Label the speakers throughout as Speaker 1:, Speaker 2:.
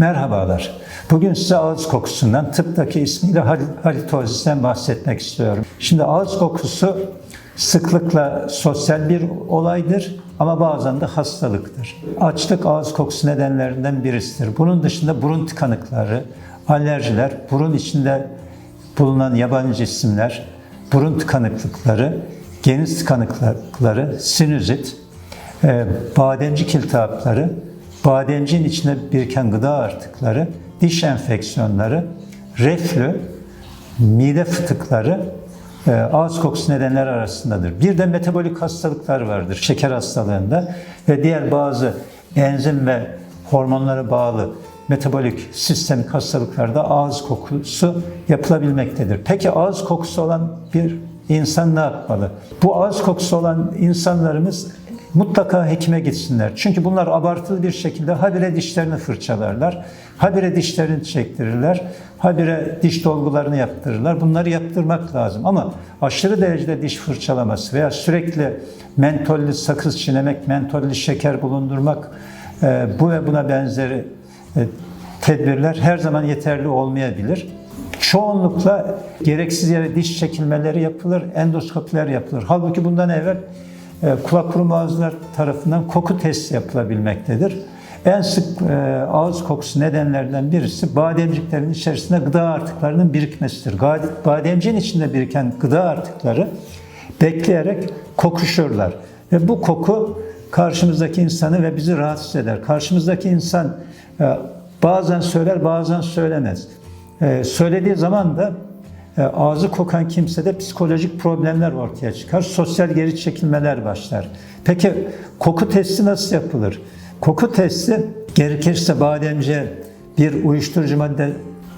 Speaker 1: Merhabalar. Bugün size ağız kokusundan, tıptaki ismiyle hal- halitozisten bahsetmek istiyorum. Şimdi ağız kokusu sıklıkla sosyal bir olaydır ama bazen de hastalıktır. Açlık ağız kokusu nedenlerinden birisidir. Bunun dışında burun tıkanıkları, alerjiler, burun içinde bulunan yabancı cisimler, burun tıkanıklıkları, geniz tıkanıklıkları, sinüzit, e, bademcik iltihapları, bademciğin içinde biriken gıda artıkları, diş enfeksiyonları, reflü, mide fıtıkları e, ağız kokusu nedenleri arasındadır. Bir de metabolik hastalıklar vardır şeker hastalığında ve diğer bazı enzim ve hormonlara bağlı metabolik sistemik hastalıklarda ağız kokusu yapılabilmektedir. Peki ağız kokusu olan bir insan ne yapmalı? Bu ağız kokusu olan insanlarımız mutlaka hekime gitsinler. Çünkü bunlar abartılı bir şekilde habire dişlerini fırçalarlar, habire dişlerini çektirirler, habire diş dolgularını yaptırırlar. Bunları yaptırmak lazım ama aşırı derecede diş fırçalaması veya sürekli mentollü sakız çiğnemek, mentollü şeker bulundurmak e, bu ve buna benzeri e, tedbirler her zaman yeterli olmayabilir. Çoğunlukla gereksiz yere diş çekilmeleri yapılır, endoskopiler yapılır. Halbuki bundan evvel kulak burun boğazlar tarafından koku testi yapılabilmektedir. En sık e, ağız kokusu nedenlerden birisi bademciklerin içerisinde gıda artıklarının birikmesidir. Bademciğin içinde biriken gıda artıkları bekleyerek kokuşurlar. Ve bu koku karşımızdaki insanı ve bizi rahatsız eder. Karşımızdaki insan e, bazen söyler bazen söylemez. E, Söylediği zaman da e, ağzı kokan kimsede psikolojik problemler ortaya çıkar. Sosyal geri çekilmeler başlar. Peki koku testi nasıl yapılır? Koku testi gerekirse bademce bir uyuşturucu madde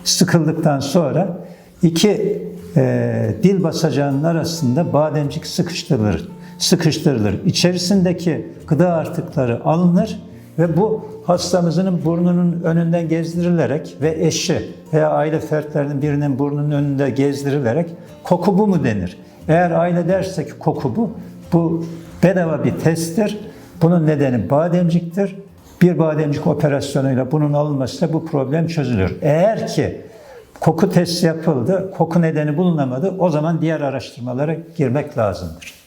Speaker 1: sıkıldıktan sonra iki e, dil basacağının arasında bademcik sıkıştırılır. Sıkıştırılır. İçerisindeki gıda artıkları alınır ve bu hastamızın burnunun önünden gezdirilerek ve eşi veya aile fertlerinin birinin burnunun önünde gezdirilerek koku bu mu denir? Eğer aile derse ki koku bu, bu bedava bir testtir. Bunun nedeni bademciktir. Bir bademcik operasyonuyla bunun alınmasıyla bu problem çözülür. Eğer ki koku testi yapıldı, koku nedeni bulunamadı, o zaman diğer araştırmalara girmek lazımdır.